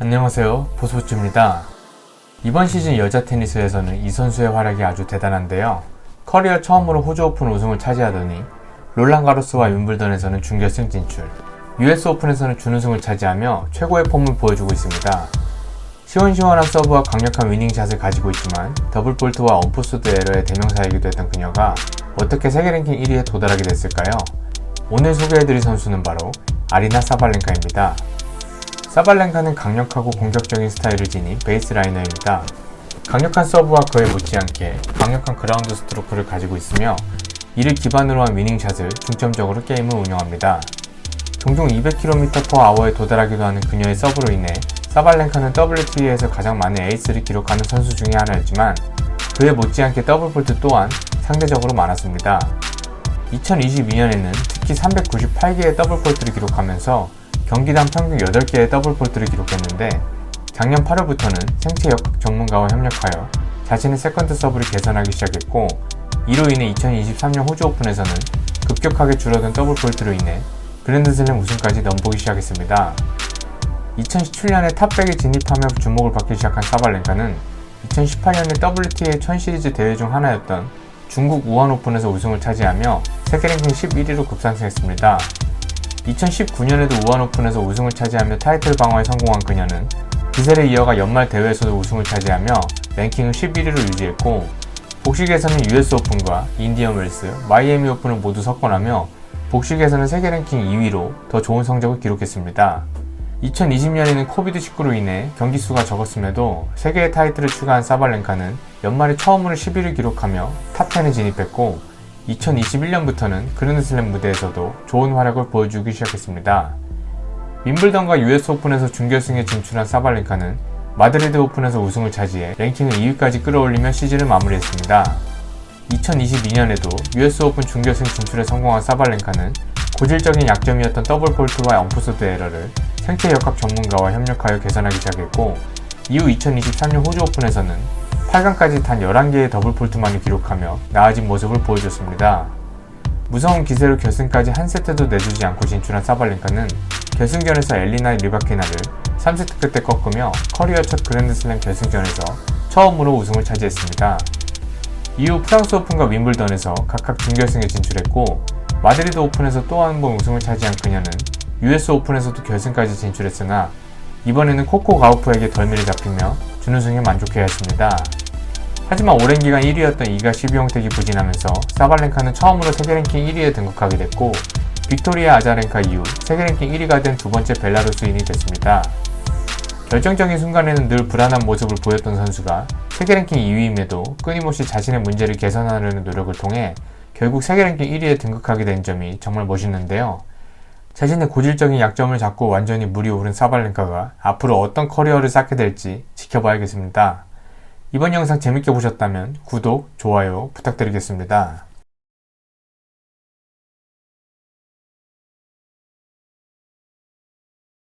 안녕하세요. 보스포츠입니다. 이번 시즌 여자 테니스에서는 이 선수의 활약이 아주 대단한데요. 커리어 처음으로 호주 오픈 우승을 차지하더니 롤랑 가로스와 윈블던에서는 준결승 진출, US 오픈에서는 준우승을 차지하며 최고의 폼을 보여주고 있습니다. 시원시원한 서브와 강력한 위닝샷을 가지고 있지만 더블 볼트와 언포스드 에러의 대명사이기도 했던 그녀가 어떻게 세계 랭킹 1위에 도달하게 됐을까요? 오늘 소개해드릴 선수는 바로 아리나 사발렌카입니다. 사발렌카는 강력하고 공격적인 스타일을 지닌 베이스 라이너입니다. 강력한 서브와 그에 못지않게 강력한 그라운드 스트로크를 가지고 있으며 이를 기반으로 한 위닝샷을 중점적으로 게임을 운영합니다. 종종 200km/h에 도달하기도 하는 그녀의 서브로 인해 사발렌카는 WTA에서 가장 많은 에이스를 기록하는 선수 중에 하나였지만 그에 못지않게 더블볼트 또한 상대적으로 많았습니다. 2022년에는 특히 398개의 더블볼트를 기록하면서 경기당 평균 8개의 더블 볼트를 기록했는데 작년 8월부터는 생체 역학 전문가와 협력하여 자신의 세컨드 서브를 개선하기 시작했고 이로 인해 2023년 호주 오픈에서는 급격하게 줄어든 더블 볼트로 인해 그랜드슬램 우승까지 넘보기 시작했습니다. 2017년에 탑백에 진입하며 주목을 받기 시작한 사발렌카는 2018년에 WTA 1000 시리즈 대회 중 하나였던 중국 우한 오픈에서 우승을 차지하며 세계 랭킹 11위로 급상승했습니다. 2019년에도 우한 오픈에서 우승을 차지하며 타이틀 방어에 성공한 그녀는 기세를 이어가 연말 대회에서도 우승을 차지하며 랭킹을 11위로 유지했고 복식에서는 US 오픈과 인디언 웰스, 마이애미 오픈을 모두 석권하며 복식에서는 세계 랭킹 2위로 더 좋은 성적을 기록했습니다. 2020년에는 코비드19로 인해 경기 수가 적었음에도 세계의 타이틀을 추가한 사발렌카는 연말에 처음으로 10위를 기록하며 탑10에 진입했고 2021년부터는 그랜드슬램 무대에서도 좋은 활약을 보여주기 시작했습니다. 윈블던과 US 오픈에서 준결승에 진출한 사발렌카는 마드리드 오픈에서 우승을 차지해 랭킹을 2위까지 끌어올리며 시즌을 마무리했습니다. 2022년에도 US 오픈 준결승 진출에 성공한 사발렌카는 고질적인 약점이었던 더블 폴트와 언포스드 에러를 생체 역학 전문가와 협력하여 개선하기 시작했고 이후 2023년 호주 오픈에서는 8강까지 단 11개의 더블 폴트만을 기록하며 나아진 모습을 보여줬습니다. 무서운 기세로 결승까지 한 세트도 내주지 않고 진출한 사발렌카는 결승전에서 엘리나 리바키나를 3세트 끝에 꺾으며 커리어 첫 그랜드슬램 결승전에서 처음으로 우승을 차지했습니다. 이후 프랑스 오픈과 윈블던에서 각각 준결승에 진출했고 마드리드 오픈에서 또 한 번 우승을 차지한 그녀는 US 오픈에서도 결승까지 진출했으나 이번에는 코코 가우프에게 덜미를 잡히며 준우승에 만족해야 했습니다. 하지만 오랜 기간 1위였던 이가 12 형택이 부진하면서 사발렌카는 처음으로 세계 랭킹 1위에 등극하게 됐고 빅토리아 아자렌카 이후 세계 랭킹 1위가 된 두 번째 벨라루스인이 됐습니다. 결정적인 순간에는 늘 불안한 모습을 보였던 선수가 세계 랭킹 2위임에도 끊임없이 자신의 문제를 개선하려는 노력을 통해 결국 세계 랭킹 1위에 등극하게 된 점이 정말 멋있는데요. 자신의 고질적인 약점을 잡고 완전히 물이 오른 사발렌카가 앞으로 어떤 커리어를 쌓게 될지 지켜봐야겠습니다. 이번 영상 재밌게 보셨다면 구독, 좋아요 부탁드리겠습니다.